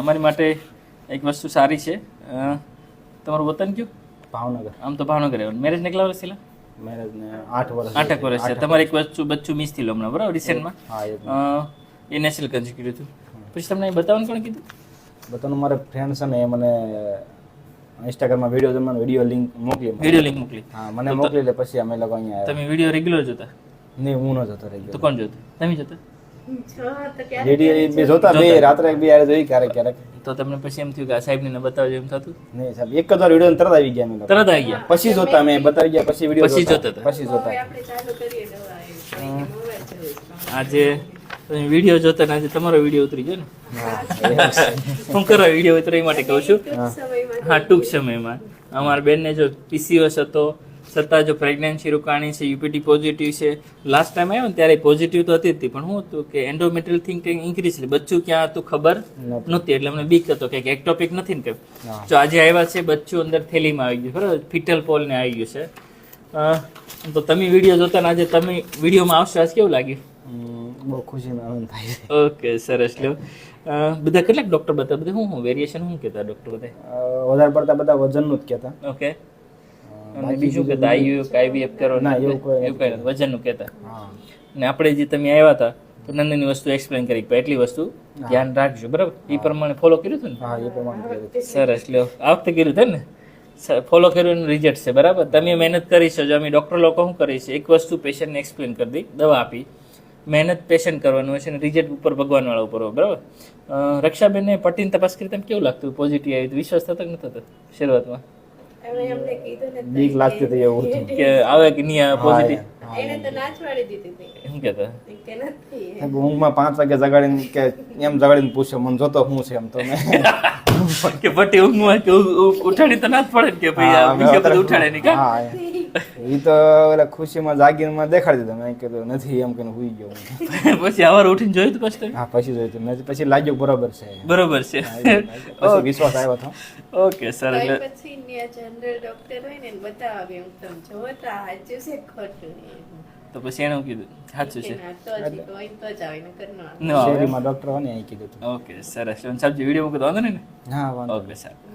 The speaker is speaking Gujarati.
અમારી માટે એક વસ્તુ સારી છે. તમારું વતન કયું? ભાવનગર. આમ તો ભાવનગર રહેવાનું મેરેજ ને કેટલા વર્ષ થયેલા? મેરેજ ને આઠ વર્ષ આઠ વર્ષ છે. તમારે એક વસ્તુ બચ્ચું મિસ થયેલું હમણાં બરાબર? રિસેન્ટમાં એ નેશનલ કન્સી કર્યું હતું. પછી તમને બતાવવાનું કોણ કીધું? બતાવવાનું મારે ફ્રેન્ડ છે ને એ મને ઇન્સ્ટાગ્રામમાં વીડિયો તમને વીડિયો લિંક મોકલી વીડિયો લિંક મોકલી. હા મને મોકલી લે પછી અમે લોકો અહીંયા તમે વીડિયો રેગ્યુલર જોતા? નહીં હું ન જોતો રહી તો કોણ જોતો? તમે જોતા? બે જોતા બે રાત્રે બે યારે જોઈ ક્યારેક ક્યારેક. તો તમને પછી એમ થયું કે આ સાહેબને બતાવજો એમ થતું? નહીં સાહેબ એક જ વાર વીડિયો તરત આવી ગયા તરત આવી ગયા? પછી જોતા મેં બતાવી ગયા પછી વીડિયો પછી જોતા. પછી જોતા. આજે વીડિયો જોતા ને આજે તમારો વીડિયો ઉતરી ગયો ને? શું હું કરવા વીડિયો ઉતરે માટે કહું છું? હા ટૂંક સમયમાં. અમારા બેનને જો પીસીઓસ હતો છતાં જો પ્રેગ્નન્સી રોકાણી છે યુપીટી પોઝિટિવ છે. લાસ્ટ ટાઈમ આવ્યો ને ત્યારે પોઝિટિવ તો હતી જ પણ શું હતું કે એન્ડોમેટ્રિયલ કંઈક ઇન્ક્રીઝ એટલે બચ્ચું ક્યાં હતું ખબર નહોતી. એટલે અમને બીક હતો કે એક્ટોપિક નથી ને કે જો આજે આવ્યા છે બચ્ચું અંદર થેલીમાં આવી ગયું બરાબર? ફિટલ પોલ ને આવી ગયું છે. તો તમે વીડિયો જોતા ને આજે તમે વિડીયોમાં આવશે આજ કેવું લાગ્યું? બહુ ખુશી આનંદ ઓકે સરસ. લ્યો. બધા કેટલાક ડોક્ટર બતા બધા શું શું વેરિએશન શું કહેતા ડોક્ટર બધા વધારે પડતા બધા વજનનું જ કહેતા ઓકે. અને બીજું કહેતા આઈયુ આઈવીએફ કરો ના, એવું કોઈ નથી. વજનનું કહેતા. ને આપણે જે તમે આવ્યા હતા તો નંદની વસ્તુ એક્સપ્લેન કરી કે એટલી વસ્તુ ધ્યાન રાખજો બરાબર? એ પ્રમાણે ફોલો કર્યું હતું ને? હા એ પ્રમાણે સરસ લ્યો. આ વખતે કર્યું હતું ને? ફોલો કર્યું રિઝલ્ટ છે બરાબર? તમે મહેનત કરી છે જો અમે ડૉક્ટર લોકો શું કરી છે એક વસ્તુ પેશન્ટને એક્સપ્લેન કરી દઈ દવા આપી. મહેનત પેશન્ટ કરવાનું હોય છે અને રિઝલ્ટ ઉપર ભગવાન વાળા ઉપર હોય બરાબર? રક્ષાબેનને પટ્ટીની તપાસ કરી તમે કેવું લાગતું? પોઝિટિવ આવી તો વિશ્વાસ થતો કે ન થતો? શરૂઆતમાં? બીક લાગતી હતી એવું હતું. કે આવે કે નહીં આવે પોઝિટિવ એને તો ના જ પાડી દીધી હતી. શું કહેતા કે નથી ઊંઘમાં પાંચ વાગે જગાડીને કે એમ જગાડીને પૂછે મને જોતો શું છે? એમ તો મેં. કે પટ્ટી ઊંઘમાં કે ઉઠાડી તો ના જ પડે કે ભાઈ હા, ઉઠાડે નહીં હા એ તો ઓલા ખુશીમાં જાગીને મને દેખાડી દીધો. મેં કીધું નથી એમ કહીને હુઈ ગયો. પછી સવારે ઉઠીને જોયું તો પછી હા પછી જોયું તું. મેં પછી લાગ્યું બરોબર છે. બરોબર છે. પછી વિશ્વાસ આવ્યો હતો. ઓકે સર તો એટલે પછી જનરલ ડોક્ટર હોય ને એને બતાવે હું તમે જોતા સાચું છે ખોટું તો પછી એનું કીધું. સાચું છે. તો જ તો જ શેરીમાં ડોક્ટર હોય ને કીધું ઓકે સરસ. સાહેબ વીડિયો મૂકી દો વાંધો નહીં ને? હા વાંધો ઓકે સાહેબ